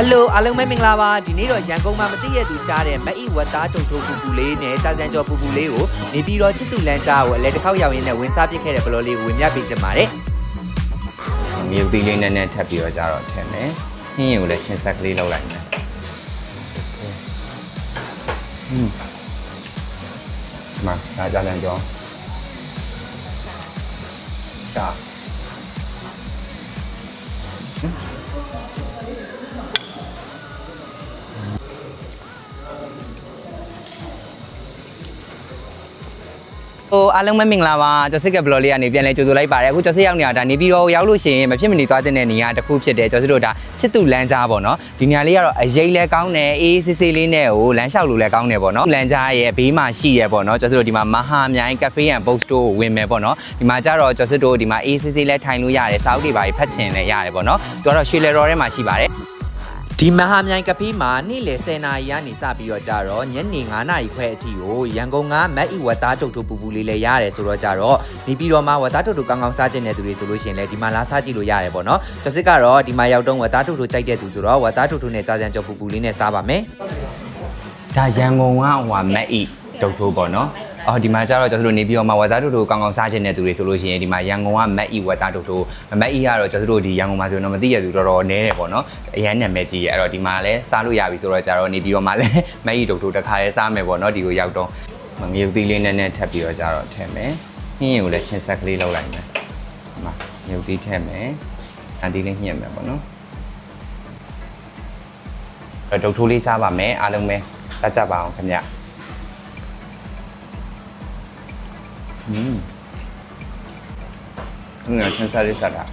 ဟယ်လိုအားလုံးပဲမင်္ဂလာပါဒီနေ့တော့ရန်ကုန်မှာမသိရသူရှားတဲ့မအီဝတ်သားတုံထုံပူပူလေးနဲ့ကြောက်ကြံကြောပူပူလေးကိုနေပြီးတော့ချစ်သူလန်းကြားကိုအလဲတစ်ခေါက်ရောက်ရင်းနဲ့ဝင်စားပစ်ခဲ့တဲ့ဘလော်လေးကိုဝင်မြပေးချင်ပါတယ်မြုပ်သီးလေးနည်းနည်းထပ်ပြီးတော့ကြတော့ထည့်မယ်။ဟင်းရင်ကိုလည်းချင်းဆက်ကလေးလောက်လိုက်မယ်။ဟင်း။မှာဒါကြလန်ကြော။ဒါ ဟိုအားလုံးပဲမင်္ဂလာပါကျော်စစ်ကဘလော်လေးကနေပြန်လဲကြိုဆိုလိုက်ပါတယ်အခုကျော်စစ်ရောက်နေတာဒါနေပြီးတော့ရောက်လို့ရှိရင်မဖြစ်မနေသွားတဲ့နေရာတစ်ခုဖြစ်တယ်ကျော်စစ်တို့ဒါချစ်သူလမ်းကြားပေါ့နော်ဒီနေရာလေးကတော့အရေးလဲကောင်းတယ်အေးအေးဆေးဆေးလေးနဲ့ဟိုလမ်းလျှောက်လို့လဲကောင်းတယ်ပေါ့နော်လမ်းကြားရဲ့ဘေးမှာရှိရပေါ့နော်ကျော်စစ်တို့ဒီမှာမဟာမြိုင်ကဖေးရန်ဘုတ်စတိုးကိုဝင်မယ်ပေါ့နော်ဒီမှာကျတော့ကျော်စစ်တို့ဒီမှာအေးဆေးဆေးလဲထိုင်လို့ရတယ်စာအုပ်တွေပါဖတ်ချင်လဲရတယ်ပေါ့နော်သူကတော့ရွှေလဲတော်ထဲမှာရှိပါတယ် ဒီမဟာမြိုင်ကပီးမှာနေ့လယ်10နာရီကနေစပြီးတော့ကြတော့ညနေ9နာရီခွဲအထိကိုရန်ကုန်ကမက်အီဝတ်သားတုံထုံပူပူလေးလည်းရတယ်ဆိုတော့ကြတော့နေပြီးတော့မှဝတ်သားတုံထုံကောင်းကောင်းစားကျင်တဲ့သူတွေဆိုလို့ရှိရင်လည်းဒီမှာလာစားကြည့်လို့ရတယ်ပေါ့နော်ကျော်စစ်ကတော့ဒီမှာရောက်တော့ဝတ်သားတုံထုံကြိုက်တဲ့သူဆိုတော့ဝတ်သားတုံထုံနဲ့ကြောက်ကြံကြောပူပူလေးနဲ့စားပါမယ်ဒါရန်ကုန်ကဟိုဟာမက်အီဒုတ်ထိုးပေါ့နော် အော်ဒီမှာကျတော့ကျွန်တော်တို့နေပြီးတော့မှဝက်သားတို့တို့ကောင်းကောင်းစားခြင်းတဲ့သူတွေဆိုလို့ရှိရင်ဒီမှာရန်ကုန်ကမက်အီဝက်သားတို့တို့မက်အီကတော့ကျွန်တော်တို့ဒီရန်ကုန်မှာဆိုရင်တော့မသိရသူတော်တော်နည်းတယ်ပေါ့နော်အရန်နာမည်ကြီးရဲ့အဲ့တော့ဒီမှာလည်းစားလို့ရပြီဆိုတော့ကျတော့နေပြီးတော့မှလည်းမက်အီတို့တို့တစ်ခါရဲစားမယ်ပေါ့နော်ဒီကိုရောက်တော့မမြုပ်သီးလေးနည်းနည်းထပ်ပြီးတော့ကျတော့ထည့်မယ်ဟင်းရင်ကိုလည်းချင်းဆက်ကလေးလောက်လိုက်မယ်ဒီမှာမြုပ်သီးထည့်မယ်အန်တီလေးညှက်မယ်ပေါ့နော်အဲ့တော့ဒုတ်ထိုးလေးစားပါမယ်အားလုံးပဲစားကြပါအောင်ခင်ဗျာ 음. 그냥 천살이 살아.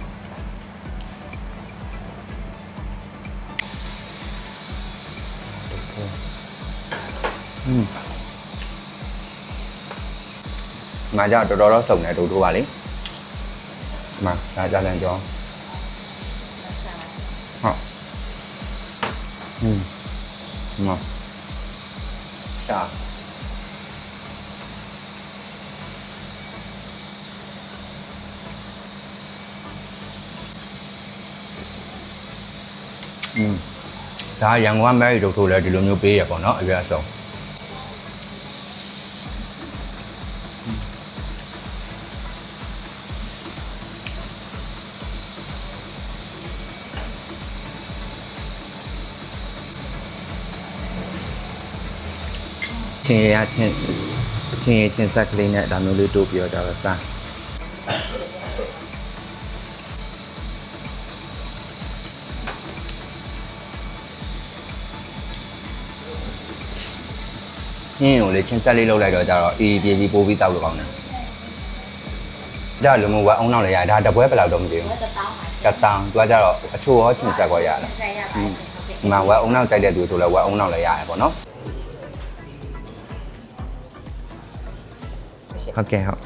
음. mà cho đó đó sổng này đủ đủ bà lý mà, ra ra lên cho họ ờ. ừ mà sao อืมဒါရန်ကုန်ကမဲရီတို့ထိုးလဲဒီလိုမျိုးပေးရပေါ့နော်အရွယ်အဆုံးချင်းရချင်းချင်းရချင်းဆက်ကလေးနဲ့ဒါမျိုးလေးတိုးပြီးတော့ဒါပဲစား ဟင်းကိုလေချင်းဆက်လေးလောက်လိုက်တော့ကြတော့အေးပြေးပြီးပိုးပြီးတောက်လို့ကောင်းတယ်ဒါလုံးမဝအောင်နောက်လည်းရဒါတပွဲဘယ်လောက်တော့မသိဘူးတတောင်သူကကြတော့အချို့ရောချင်းဆက်ကောရတယ်ချင်းဆက်ရပါတယ်ဒီမှာဝအောင်နောက်တိုက်တဲ့သူဆိုလည်းဝအောင်နောက်လည်းရတယ်ပေါ့နော်ဟုတ်ကဲ့ဟုတ်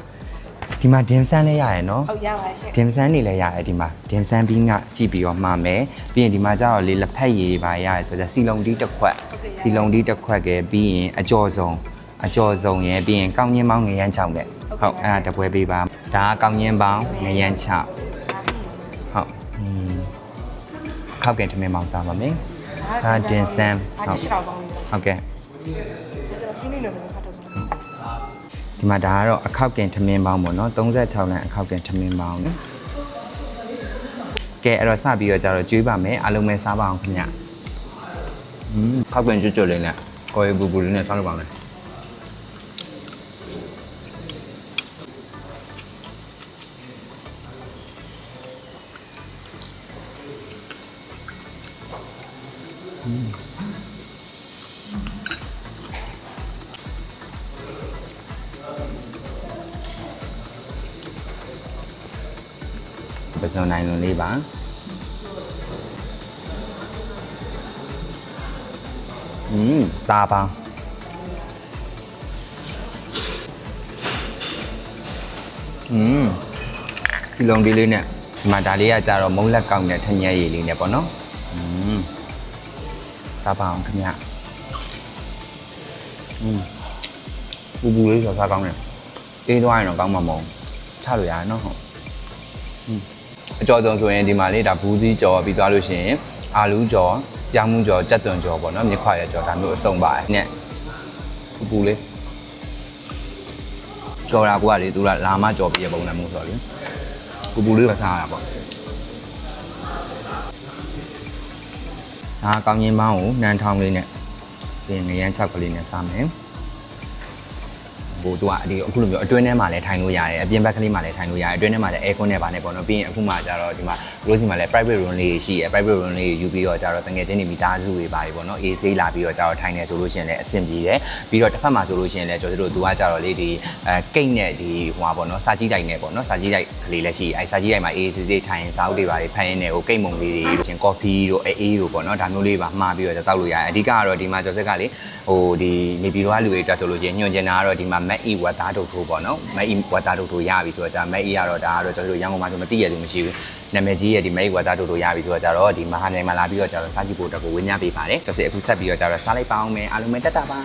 ဒီမှာဒင်ဆန်းလည်းရတယ်နော်ဟုတ်ရပါရှင့်ဒင်ဆန်းနေလည်းရတယ်ဒီမှာဒင်ဆန်းပြီးမှကြည့်ပြီးတော့မှာမယ်ပြီးရင်ဒီမှာကျတော့လေလက်ဖက်ရည်ပါရတယ်ဆိုတော့စီလုံတီးတစ်ခွက်စီလုံတီးတစ်ခွက်ကဲပြီးရင်အကျော်ဆုံးအကျော်ဆုံးရယ်ပြီးရင်ကောင်းညင်းပေါင်းငရမ်းချောင်းတဲ့ဟုတ်အဲ့ဒါတပွဲပေးပါဒါကကောင်းညင်းပေါင်းငရမ်းချောင်းဟုတ်อืมခောက်ကင်ထမင်းမောင်စားပါမယ်ဒါဒင်ဆန်းဒါဟုတ်ချစ်တော်ကောင်းပြီဟုတ်ကဲ့ကျွန်တော်ပြင်းနေလို့မဖတ်တော့ဘူး ဒီမှာဒါကတော့အခောက်ကင်ထမင်းပေါင်းပေါ့နော်36လမ်းအခောက်ကင်ထမင်းပေါင်းနော်ကဲအဲ့တော့စပြီးတော့ကြတော့ကျွေးပါမယ်အားလုံးပဲစားပါအောင်ခင်ဗျอืมခောက်ကင်ကျွတ်ကျွတ်လေးနဲ့ကိုယ်ပူပူလေးနဲ့စားလို့ပါမယ် ပစုံနိုင်လုံးလေးပါอืมตาပါอืมစီလုံးဒီလေးနဲ့ဒီမှာဒါလေးကကြတော့မုံလက်ကောင်းတဲ့ထညက်ရည်လေးနဲ့ပေါ့နော်อืมစားပါအောင်ခင်ဗျอืมပူပူလေးဆိုစားကောင်းတယ်အေးသွားရင်တော့ကောင်းမှာမဟုတ်ချလို့ရတယ်နော်ဟုတ် အကျော်ဆုံးဆိုရင်ဒီမှာလေးဒါဘူးသီးကြော်ပြီးသွားလို့ရှိရင်အာလူကြော်ပြောင်းမှုကြော်ကြက်သွန်ကြော်ပေါ့နော်မြစ်ခွာရကြော်ဒါမျိုးအစုံပါတယ်နဲ့ပူပူလေးကြော်တာကလေသူကလာမကြော်ပြီးရပုံနဲ့မှုဆိုတော့လေပူပူလေးပဲစားရတာပေါ့ဒါကောင်းချင်းပေါင်းကိုနန်းထောင်းလေးနဲ့ပြင်ငရမ်းချောက်ကလေးနဲ့စားမယ် ဟိုသူကဒီအခုလိုမျိုးအတွင်းထဲမှာလည်းထိုင်လို့ရတယ်အပြင်ဘက်ကလေးမှာလည်းထိုင်လို့ရတယ်အတွင်းထဲမှာလည်း air con နဲ့ပါနေပေါ့နော်ပြီးရင်အခုမှကျတော့ဒီမှာရိုးစီမှာလည်း private room လေးရှိရယ် private room လေးယူပြီးတော့ကျတော့တငယ်ချင်းတွေမိသားစုတွေပါတယ်ပေါ့နော် AC လာပြီးတော့ကျတော့ထိုင်နေဆိုလို့ရှိရင်လည်းအဆင်ပြေတယ်ပြီးတော့တစ်ဖက်မှာဆိုလို့ရှိရင်လည်းကျွန်တော်တို့သူကကျတော့လေဒီအဲကိတ်နဲ့ဒီဟိုပါပေါ့နော်စာကြီးတိုက်နဲ့ပေါ့နော်စာကြီးတိုက်ကလေးလည်းရှိအဲစာကြီးတိုက်မှာ AC လေးထိုင်စားအုပ်တွေပါတယ်ဖန်ရင်းနဲ့ဟိုကိတ်မုံလေးတွေရှင် coffee တို့အေးတို့ပေါ့နော်ဒါမျိုးလေးပါမှားပြီးတော့တောက်လို့ရတယ်အဓိကကတော့ဒီမှာကျော်ဆက်ကလေဟိုဒီနေပြည်တော်ကလူတွေတက်ဆိုလို့ရှိရင်ညွှန်ကျင်တာကတော့ဒီမှာ Mac E ဝတ်သားတုတ်ထိုးပေါ့နော် Mac E ဝတ်သားတုတ်ထိုးရပြီဆိုတော့じゃ Mac E ကတော့ဒါကတော့ကျွန်တော်တို့ရန်ကုန်မှာဆိုမသိရလို့မရှိဘူးနာမည်ကြီးရဲ့ဒီ Mac E ဝတ်သားတုတ်ထိုးရပြီဆိုတော့ကြတော့ဒီမဟာမြိုင်မှာလာပြီးတော့ကြတော့စားကြည့်ဖို့အတွက်ကိုဝင်းညပေးပါတယ်ကျော်ဆက်အခုဆက်ပြီးတော့ကြတော့စားလိုက်ပါအောင်မယ်အားလုံးပဲတက်တာပါ